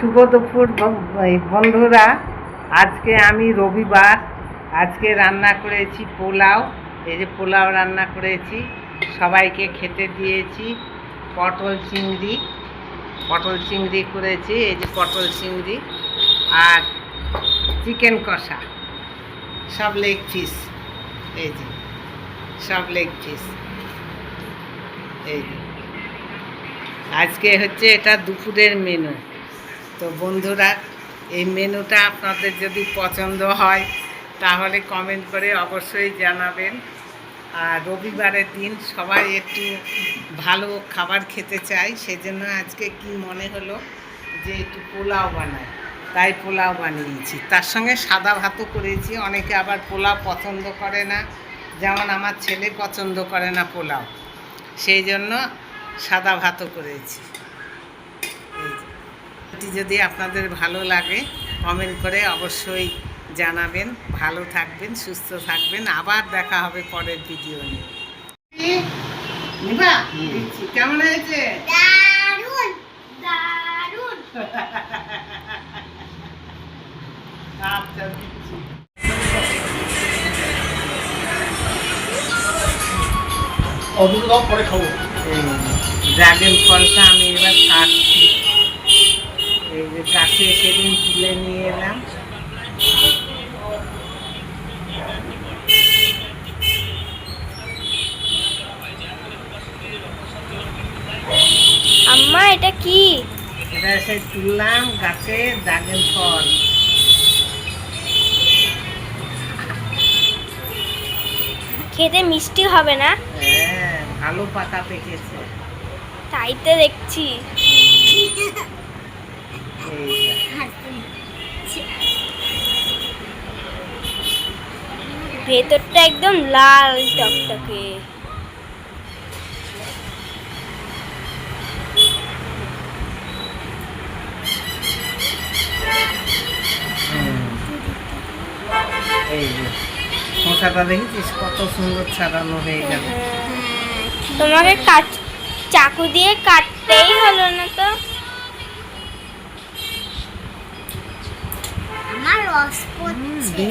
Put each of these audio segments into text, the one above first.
শুভ দুপুর বন্ধুরা। আজকে আমি রবিবার। আজকে রান্না করেছি পোলাও। এই যে পোলাও রান্না করেছি। সবাইকে খেতে দিয়েছি পটল চিংড়ি। পটল চিংড়ি করেছি, এই যে পটল চিংড়ি আর চিকেন কষা। সব লেগ পিস। এই যে, সব লেগ পিস। এই যে। আজকে হচ্ছে এটা দুপুরের মেনু তো বন্ধুরা, এই মেনুটা আপনাদের যদি পছন্দ হয়, তাহলে কমেন্ট করে অবশ্যই জানাবেন। আর রবিবারের দিন সবাই একটু ভালো খাবার খেতে চায়, সেজন্য আজকে কি মনে হলো যে একটু পোলাও বানাই। তাই পোলাও বানিয়েছি। তার সঙ্গে সাদা ভাতও করেছি, অনেকে আবার পোলাও পছন্দ করে না। যেমন আমার ছেলে পছন্দ করে না পোলাও, সেই জন্য সাদা ভাতও করেছি। এটি যদি আপনাদের ভালো লাগে কমেন্ট করে অবশ্যই জানাবেন। ভালো থাকবেন সুস্থ থাকবেন। আবার দেখা হবে পরের ভিডিও নিয়ে। কেমন হয়েছে? আচ্ছা পরে খাব। ড্রাগন ফলটা আমি এবার কাটছি এই যে গাছে সেদিন তুলে নিয়ে এলাম আম্মা এটা কি? এটা এসে তুললাম গাছে ড্রাগন ফল। খেতে মিষ্টি হবে না? হ্যাঁ ভালো পাতা পেকেছে। তাই তো দেখছি। ভেতরটা একদম লাল টকটকে। এই যে দেখেছিস কত সুন্দর ছাড়ানো হয়ে গেল। তোমাকে কাট চাকু দিয়ে কাটতেই হলো না তো? আমার রস পড়ছে।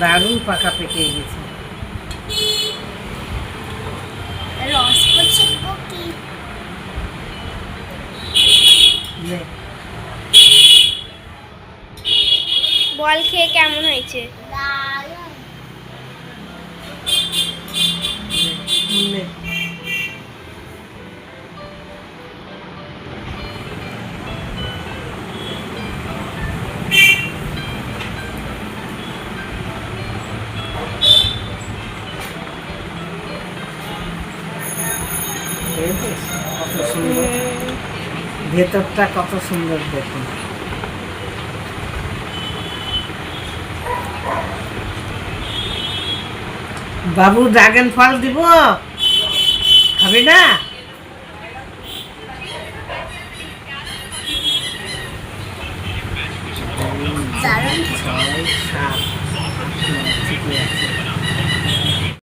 দারুণ পাকা পেকে গেছে। রস পড়ছে কি নে, বল খেয়ে কেমন হয়েছে? ভেতরটা কত সুন্দর দেখুন। বাবু ড্রাগন ফল দিব। খাবি না? দারুণ।